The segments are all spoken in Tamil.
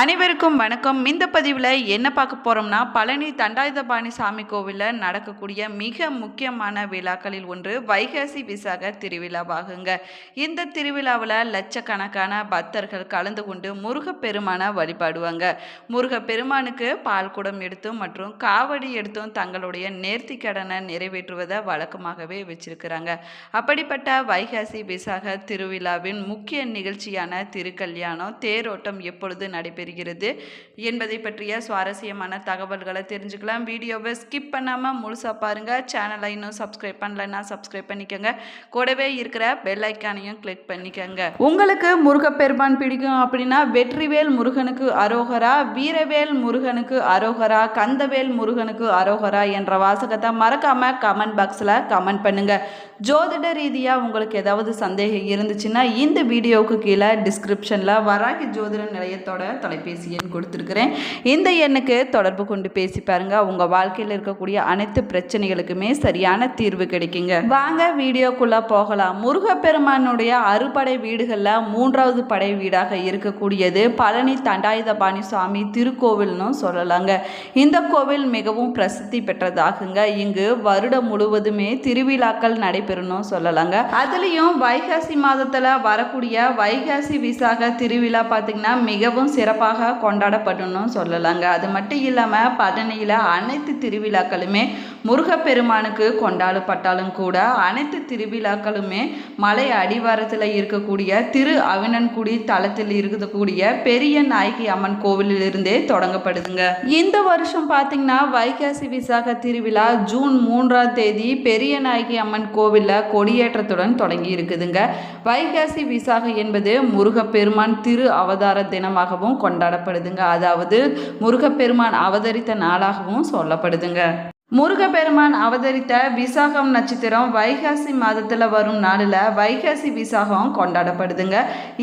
அனைவருக்கும் வணக்கம். இந்த பதிவில் என்ன பார்க்க போகிறோம்னா பழனி தண்டாயுதபாணி சாமி கோவிலில் நடக்கக்கூடிய மிக முக்கியமான விழாக்களில் ஒன்று வைகாசி விசாக திருவிழாவாகுங்க. இந்த திருவிழாவில் லட்சக்கணக்கான பக்தர்கள் கலந்து கொண்டு முருகப்பெருமானை வழிபாடுவாங்க. முருகப்பெருமானுக்கு பால் குடம் எடுத்தும் மற்றும் காவடி எடுத்தும் தங்களுடைய நேர்த்தி கடனை நிறைவேற்றுவதை வழக்கமாகவே வச்சிருக்கிறாங்க. அப்படிப்பட்ட வைகாசி விசாக திருவிழாவின் முக்கிய நிகழ்ச்சியான திருக்கல்யாணம் தேரோட்டம் எப்பொழுது தெரிகிறது. என்பதை பற்றிய சுவாரஸ்யமான தகவல்களை தெரிஞ்சுக்கலாம். வீடியோவை ஸ்கிப் பண்ணாமல் முழுசாக பாருங்கள் சேனலை இன்னும் சப்ஸ்கிரைப் பண்ணலைன்னா சப்ஸ்கிரைப் பண்ணிக்கோங்க. கூடவே இருக்கிற பெல் ஐக்கானையும் கிளிக் பண்ணிக்கோங்க. உங்களுக்கு முருகப்பெருமான் பிடிக்கும் அப்படின்னா வெற்றிவேல் முருகனுக்கு அரோகரா வீரவேல் முருகனுக்கு அரோகரா கந்தவேல் முருகனுக்கு அரோகரா என்ற வாசகத்தை மறக்காமல் கமெண்ட் பாக்ஸில் கமெண்ட் பண்ணுங்க. ஜோதிட ரீதியாக உங்களுக்கு ஏதாவது சந்தேகம் இருந்துச்சுன்னா இந்த வீடியோவுக்கு கீழே டிஸ்கிரிப்ஷனில் வராகி ஜோதிட நிலையத்தோட தொலைபேசி எண் கொடுத்துருக்குறேன். இந்த எண்ணுக்கு தொடர்பு கொண்டு பேசி பாருங்க. உங்கள் வாழ்க்கையில் இருக்கக்கூடிய அனைத்து பிரச்சனைகளுக்குமே சரியான தீர்வு கிடைக்குங்க. வாங்க வீடியோக்குள்ளே போகலாம். முருகப்பெருமானுடைய அறுபடை வீடுகளில் மூன்றாவது படை வீடாக இருக்கக்கூடியது. பழனி தண்டாயுதபாணி சுவாமி திருக்கோவில்னு சொல்லலாங்க. இந்த கோவில் மிகவும் பிரசித்தி பெற்றதாகுங்க. இங்கு வருடம் முழுவதுமே திருவிழாக்கள் நடைபெறணும் சொல்லலாங்க. அதுலேயும் வைகாசி மாதத்தில் வரக்கூடிய வைகாசி விசாக திருவிழா பார்த்திங்கன்னா மிகவும் சிறப்பாக கொண்டாடப்படணும் சொல்லலாங்க. அது மட்டும் இல்லாமல் பழனியில் அனைத்து திருவிழாக்களுமே முருகப்பெருமானுக்கு கொண்டாடப்பட்டாலும் கூட அனைத்து திருவிழாக்களுமே மலை அடிவாரத்தில் இருக்கக்கூடிய திரு அவினன்குடி தளத்தில் இருக்கக்கூடிய பெரிய நாயகி அம்மன் கோவிலிலிருந்தே தொடங்கப்படுதுங்க. இந்த வருஷம் பார்த்தீங்கன்னா வைகாசி விசாக திருவிழா ஜூன் மூன்றாம் தேதி பெரிய நாயகி அம்மன் கோவிலில் கொடியேற்றத்துடன் தொடங்கி இருக்குதுங்க. வைகாசி விசாக என்பது முருகப்பெருமான் திரு அவதார தினமாகவும் கொண்டாடப்படுதுங்க. அதாவது முருகப்பெருமான் அவதரித்த நாளாகவும் சொல்லப்படுதுங்க. முருகப்பெருமான் அவதரித்த விசாகம் நட்சத்திரம் வைகாசி மாதத்தில் வரும் நாளில் வைகாசி விசாகம் கொண்டாடப்படுதுங்க.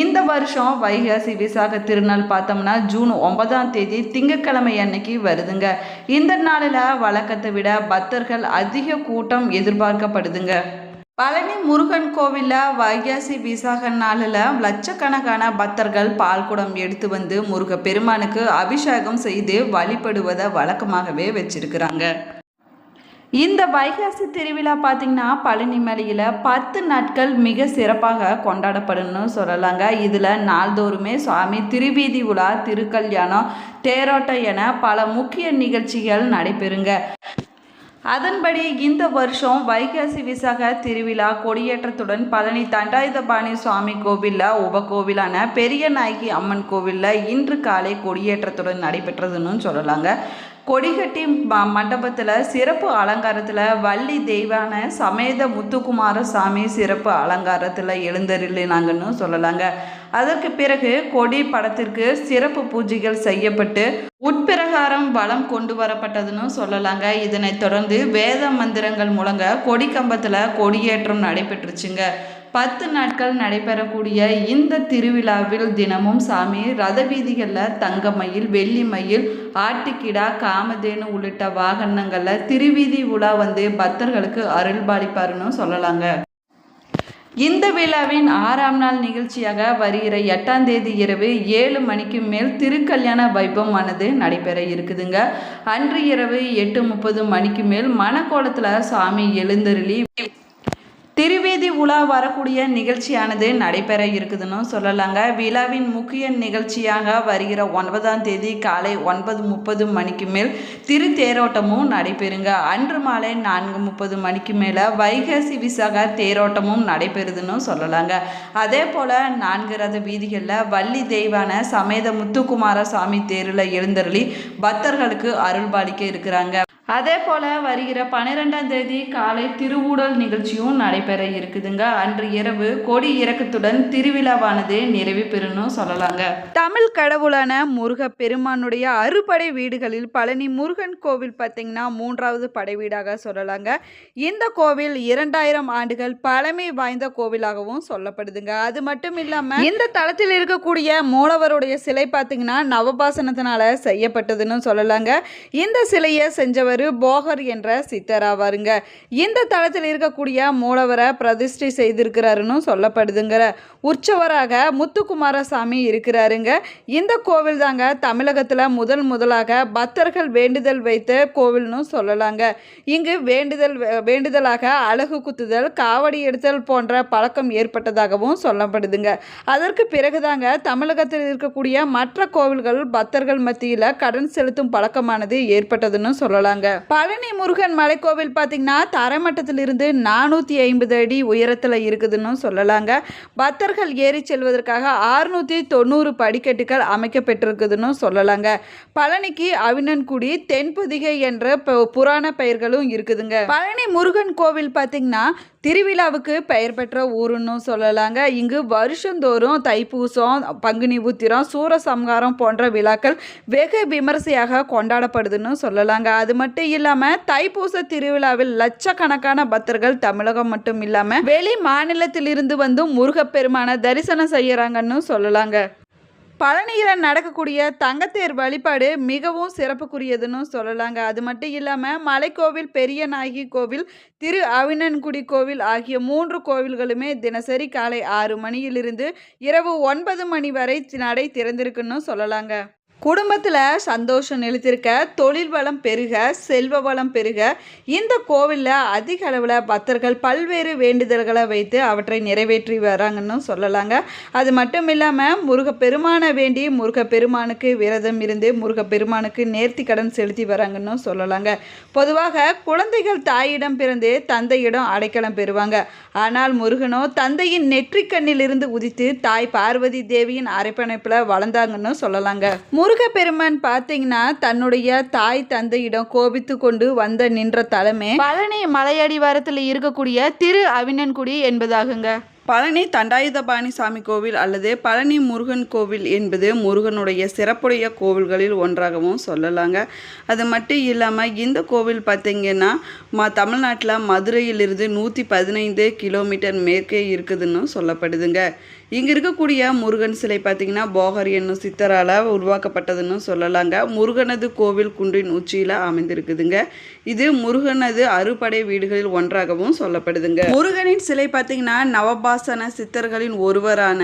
இந்த வருஷம் வைகாசி விசாக திருநாள் பார்த்தோம்னா ஜூன் ஒன்பதாம் தேதி திங்கட்கிழமை அன்னைக்கு வருதுங்க. இந்த நாளில் வழக்கத்தை விட பக்தர்கள் அதிக கூட்டம் எதிர்பார்க்கப்படுதுங்க. பழனி முருகன் கோவிலில் வைகாசி விசாக நாளில் லட்சக்கணக்கான பக்தர்கள் பால்குடம் எடுத்து வந்து முருக பெருமானுக்கு அபிஷேகம் செய்து வழிபடுவதை வழக்கமாகவே வச்சிருக்கிறாங்க. இந்த வைகாசி திருவிழா பார்த்திங்கன்னா பழனி மலையில் பத்து நாட்கள் மிக சிறப்பாக கொண்டாடப்படணும்னு சொல்லலாங்க. இதில் நாள்தோறுமே சுவாமி திருவீதி உலா திருக்கல்யாணம் தேரோட்டம் என பல முக்கிய நிகழ்ச்சிகள் நடைபெறுங்க. அதன்படி இந்த வருஷம் வைகாசி விசாக திருவிழா கொடியேற்றத்துடன் பழனி தண்டாயுதபாணி சுவாமி கோவிலில் உபகோவிலான பெரிய நாயகி அம்மன் கோவிலில் இன்று காலை கொடியேற்றத்துடன் நடைபெற்றதுன்னு சொல்லலாங்க. கொடிகட்டி ம மண்டபத்தில் சிறப்பு அலங்காரத்தில் வள்ளி தெய்வான சமேத முத்துக்குமார சாமி சிறப்பு அலங்காரத்தில் எழுந்தருளினாங்கன்னு சொல்லலாங்க. அதற்கு பிறகு கொடி படத்திற்கு சிறப்பு பூஜைகள் செய்யப்பட்டு உட்பிரகாரம் வளம் கொண்டு வரப்பட்டதுன்னு சொல்லலாங்க. இதனைத் தொடர்ந்து வேத மந்திரங்கள் மூலங்க கொடி கம்பத்தில் கொடியேற்றம் நடைபெற்றுச்சுங்க. பத்து நாட்கள் நடைபெறக்கூடிய இந்த திருவிழாவில் தினமும் சாமி ரத வீதிகளில் தங்கமயில் வெள்ளிமயில் ஆட்டுக்கிடா காமதேனு உள்ளிட்ட வாகனங்களில் திருவீதி உலா வந்து பக்தர்களுக்கு அருள்பாலிப்பாருன்னு சொல்லலாங்க. இந்த விழாவின் ஆறாம் நாள் நிகழ்ச்சியாக வருகிற எட்டாம் தேதி இரவு ஏழு மணிக்கு மேல் திருக்கல்யாண வைபவமானது நடைபெற இருக்குதுங்க. அன்று இரவு எட்டு முப்பது மணிக்கு மேல் மணக்கோலத்தில் சாமி எழுந்தருளி திருவேதி உலா வரக்கூடிய நிகழ்ச்சியானது நடைபெற இருக்குதுன்னு சொல்லலாங்க. விழாவின் முக்கிய நிகழ்ச்சியாக வருகிற ஒன்பதாம் தேதி காலை ஒன்பது முப்பது மணிக்கு மேல் திரு தேரோட்டமும் நடைபெறுங்க. அன்று மாலை நான்கு முப்பது மணிக்கு மேலே வைகாசி விசாக தேரோட்டமும் நடைபெறுதுன்னு சொல்லலாங்க. அதே போல் நான்கு ரத வீதிகளில் வள்ளி தெய்வான சமேத முத்துக்குமார சாமி தேரில் எழுந்தருளி பக்தர்களுக்கு அருள்பாலிக்க இருக்கிறாங்க. அதே போல் வருகிற பன்னிரெண்டாம் தேதி காலை திருவூடல் நிகழ்ச்சியும் நடைபெற இருக்குதுங்க. அன்று இரவு கொடி இறக்கத்துடன் திருவிழாவானது நிறைவு பெறணும் சொல்லலாங்க. தமிழ் கடவுளான முருக பெருமானுடைய அறுபடை வீடுகளில் பழனி முருகன் கோவில் பார்த்தீங்கன்னா மூன்றாவது படை வீடாக சொல்லலாங்க. இந்த கோவில் இரண்டாயிரம் ஆண்டுகள் பழமை வாய்ந்த கோவிலாகவும் சொல்லப்படுதுங்க. அது மட்டும் இல்லாமல் இந்த தளத்தில் இருக்கக்கூடிய மூலவருடைய சிலை பார்த்தீங்கன்னா நவபாசனத்தினால செய்யப்பட்டதுன்னு சொல்லலாங்க. இந்த சிலையை செஞ்சவர் இவர் போகர் என்ற சித்தர் ஆவாருங்க. இந்த தளத்தில் இருக்கக்கூடிய மூலவரை பிரதிஷ்டை செய்திருக்கிறாருன்னு சொல்லப்படுதுங்கிற. உற்சவராக முத்துக்குமாரசாமி இருக்கிறாருங்க. இந்த கோவில் தாங்க தமிழகத்தில் முதல் முதலாக பக்தர்கள் வேண்டுதல் வைத்த கோவில்னு சொல்லலாங்க. இங்கு வேண்டுதல் வேண்டுதலாக அழகு குத்துதல் காவடி எடுத்தல் போன்ற பழக்கம் ஏற்பட்டதாகவும் சொல்லப்படுதுங்க. அதற்கு பிறகுதாங்க தமிழகத்தில் இருக்கக்கூடிய மற்ற கோவில்கள் பக்தர்கள் மத்தியில் கடன் செலுத்தும் பழக்கமானது ஏற்பட்டதுன்னு சொல்லலாங்க. பழனி முருகன் மலைக்கோவில் பார்த்தீங்கன்னா தரைமட்டத்திலிருந்து நானூற்றி ஐம்பது அடி உயரத்தில் இருக்குதுன்னு சொல்லலாங்க. பக்தர்கள் ஏறி செல்வதற்காக ஆறுநூற்றி தொண்ணூறு படிக்கட்டுகள் அமைக்கப்பட்டிருக்குதுன்னு சொல்லலாங்க. பழனிக்கு அவினன்குடி தென்புதிகை என்ற புராண பெயர்களும் இருக்குதுங்க. பழனி முருகன் கோவில் பார்த்தீங்கன்னா திருவிழாவுக்கு பெயர் பெற்ற ஊருன்னு சொல்லலாங்க. இங்கு வருஷந்தோறும் தைப்பூசம் பங்குனி உத்திரம் சூரசம்ஹாரம் போன்ற விழாக்கள் வெகு விமரிசையாக கொண்டாடப்படுதுன்னு சொல்லலாங்க. அது மட்டும் இல்லாமல் தைப்பூச திருவிழாவில் லட்சக்கணக்கான பக்தர்கள் தமிழகம் மட்டும் இல்லாமல் வெளி மாநிலத்திலிருந்து வந்து முருகப்பெருமான தரிசனம் செய்யறாங்கன்னு சொல்லலாங்க. பழனியில் நடக்கக்கூடிய தங்கத்தேர் வழிபாடு மிகவும் சிறப்புக்குரியதுன்னு சொல்லலாங்க. அது மட்டும் இல்லாமல் மலைக்கோவில் பெரிய நாயகி கோவில் திரு அவினன்குடி கோவில் ஆகிய மூன்று கோவில்களுமே தினசரி காலை ஆறு மணியிலிருந்து இரவு ஒன்பது மணி வரை நடை திறந்திருக்குன்னு சொல்லலாங்க. குடும்பத்தில் சந்தோஷம் நிலைத்திருக்க தொழில் வளம் பெருக செல்வ வளம் பெருக இந்த கோவிலில் அதிக அளவில் பக்தர்கள் பல்வேறு வேண்டுதல்களை வைத்து அவற்றை நிறைவேற்றி வராங்கன்னு சொல்லலாங்க. அது மட்டும் இல்லாமல் முருகப்பெருமானை வேண்டி முருகப்பெருமானுக்கு விரதம் இருந்து முருகப்பெருமானுக்கு நேர்த்தி கடன் செலுத்தி வராங்கன்னு சொல்லலாங்க. பொதுவாக குழந்தைகள் தாயிடம் பிறந்து தந்தையிடம் அடைக்கலம் பெறுவாங்க. ஆனால் முருகனோ தந்தையின் நெற்றிக்கண்ணிலிருந்து உதித்து தாய் பார்வதி தேவியின் அரைப்பணைப்பில் வளர்ந்தாங்கன்னு சொல்லலாங்க. முருகப்பெருமான் பார்த்தீங்கன்னா தன்னுடைய தாய் தந்தையிடம் கோபித்து கொண்டு வந்த நின்ற தலைமை பழனி மலையடிவாரத்தில் இருக்கக்கூடிய திரு அவினன்குடி என்பதாகுங்க. பழனி தண்டாயுதபாணி சாமி கோவில் அல்லது பழனி முருகன் கோவில் என்பது முருகனுடைய சிறப்புடைய கோவில்களில் ஒன்றாகவும் சொல்லலாங்க. அது மட்டும் இல்லாமல் இந்த கோவில் பார்த்திங்கன்னா ம தமிழ்நாட்டில் மதுரையிலிருந்து நூற்றி பதினைந்து கிலோமீட்டர் மேற்கே இருக்குதுன்னு சொல்லப்படுதுங்க. இங்கே இருக்கக்கூடிய முருகன் சிலை பார்த்திங்கன்னா போகர் என்னும் சித்தரால் உருவாக்கப்பட்டதுன்னு சொல்லலாங்க. முருகனது கோவில் குன்றின் உச்சியில் அமைந்திருக்குதுங்க. இது முருகனது அறுபடை வீடுகளில் ஒன்றாகவும் சொல்லப்படுதுங்க. முருகனின் சிலை பார்த்திங்கன்னா நவபாசன சித்தர்களின் ஒருவரான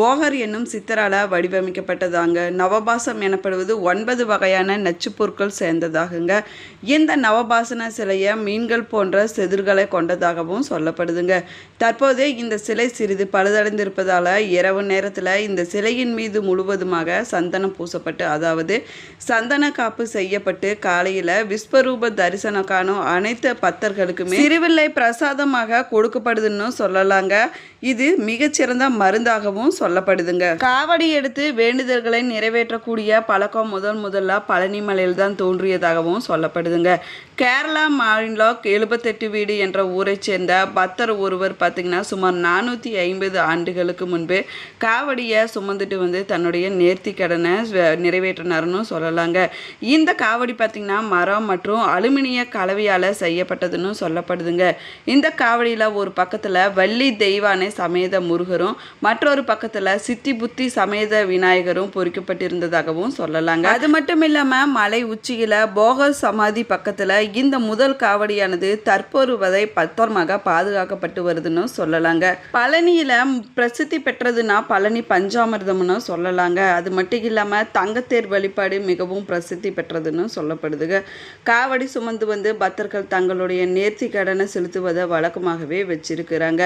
போகர் என்னும் சித்தரால் வடிவமைக்கப்பட்டதாங்க. நவபாசம் எனப்படுவது ஒன்பது வகையான நச்சு பொருட்கள் சேர்ந்ததாகுங்க. இந்த நவபாசன சிலையை மீன்கள் போன்ற செதிர்களை கொண்டதாகவும் சொல்லப்படுதுங்க. தற்போது இந்த சிலை சிறிது பழுதடைந்திருப்பதால் இரவு நேரத்தில் இந்த சிலையின் மீது முழுவதுமாக சந்தனம் பூசப்பட்டு அதாவது சந்தன காப்பு செய்யப்பட்டு காலையில் விஸ்வரூப தரிசனம் காணும் அனைத்து பக்தர்களுக்குமே திருவில்லை பிரசாதமாக கொடுக்கப்படுதுன்னு சொல்லலாங்க. இது மிகச்சிறந்த மருந்தாகவும் சொல்லப்படுதுங்க. காவடி எடுத்து வேண்டுதல்களை நிறைவேற்றக்கூடிய பழக்கம் முதல் முதல்ல பழனிமலையில் தான் தோன்றியதாகவும் சொல்லப்படுதுங்க. கேரளா மாநிலம் எழுபத்தெட்டு வீடு என்ற ஊரைச் சேர்ந்த பக்தர் ஒருவர் பார்த்தீங்கன்னா சுமார் நானூற்றி ஐம்பது ஆண்டுகளுக்கு முன்பு காவடியை சுமந்துட்டு வந்து தன்னுடைய நேர்த்தி கடனை நிறைவேற்றினார்னு சொல்லலாங்க. இந்த காவடி பார்த்திங்கன்னா மரம் மற்றும் அலுமினிய கலவையால் செய்யப்பட்டதுன்னு சொல்லப்படுதுங்க. இந்த காவடியில் ஒரு பக்கத்தில் வள்ளி தெய்வானை சமேத முருகரும் மற்றொரு பக்கத்தில் சித்தி புத்தி சமேத விநாயகரும் பொறிக்கப்பட்டிருந்ததாகவும் சொல்லலாங்க. அது மட்டும் இல்லாமல் மலை உச்சியில் போக சமாதி பக்கத்தில் இந்த முதல் காவடியானது தற்போது வரை பத்திரமாக பாதுகாக்கப்பட்டு வருதுன்னு சொல்லலாங்க. பழனியில் பிரசித்தி பெற்றதுன்னா பழனி பஞ்சாமிர்தம்னு சொல்லலாங்க. அது மட்டும் இல்லாமல் தங்கத்தேர் வழிபாடு மிகவும் பிரசித்தி பெற்றதுன்னு சொல்லப்படுதுங்க. காவடி சுமந்து வந்து பக்தர்கள் தங்களுடைய நேர்த்தி கடனை செலுத்துவதை வழக்கமாகவே வச்சிருக்கிறாங்க.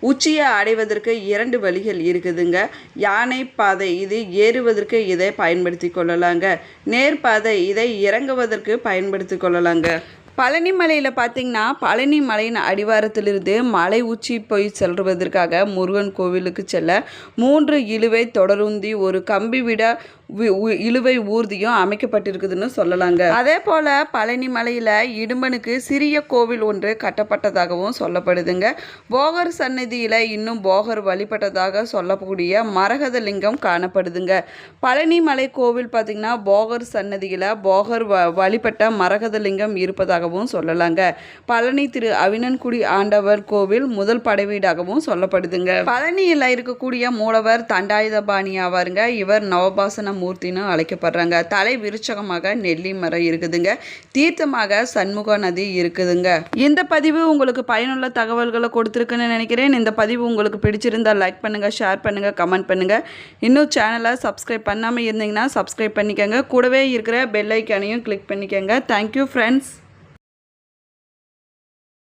உச்சியை அடைவதற்கு இரண்டு வழிகள் இருக்குதுங்க. யானை பாதை இது ஏறுவதற்கு இதை பயன்படுத்தி கொள்ளலாங்க. நேர்பாதை இதை இறங்குவதற்கு பயன்படுத்தி கொள்ளலாங்க. பழனி மலையில் பார்த்தீங்கன்னா பழனி மலையின் அடிவாரத்திலிருந்து மலை உச்சி போய் செல்வதற்காக முருகன் கோவிலுக்கு செல்ல மூன்று இழுவை தொடருந்தி ஒரு கம்பி விட இழுவை ஊர்தியும் அமைக்கப்பட்டிருக்குதுன்னு சொல்லலாங்க. அதே போல் பழனி மலையில் இடும்பனுக்கு சிறிய கோவில் ஒன்று கட்டப்பட்டதாகவும் சொல்லப்படுதுங்க. போகர் சன்னதியில் இன்னும் போகர் வழிபட்டதாக சொல்லக்கூடிய மரகத லிங்கம் காணப்படுதுங்க. பழனி மலை கோவில் பார்த்திங்கன்னா போகர் சன்னதியில் போகர் வ வழிபட்ட மரகத லிங்கம் இருப்பதாகவும் சொல்லலாங்க. பழனி திரு அவினன்குடி ஆண்டவர் கோவில் முதல் படைவீடாகவும் சொல்லப்படுதுங்க. பழனியில் இருக்கக்கூடிய மூலவர் தண்டாயுதபாணி ஆவாருங்க. இவர் நவபாசனம் மூர்த்தின்னு அழைக்கப்படுறாங்க. தலை விருச்சகமாக நெல்லி மரம் இருக்குதுங்க. தீர்த்தமாக சண்முக நதி இருக்குதுங்க. இந்த பதிவு உங்களுக்கு பயனுள்ள தகவல்களை கொடுத்துருக்குன்னு நினைக்கிறேன். இந்த பதிவு உங்களுக்கு பிடிச்சிருந்தால் லைக் பண்ணுங்கள் ஷேர் பண்ணுங்கள் கமெண்ட் பண்ணுங்கள் இன்னும் சேனலை சப்ஸ்கிரைப் பண்ணாமல் இருந்தீங்கன்னா சப்ஸ்கிரைப் பண்ணிக்கோங்க. கூடவே இருக்கிற பெல் ஐக்கானையும் கிளிக் பண்ணிக்கோங்க. Thank you friends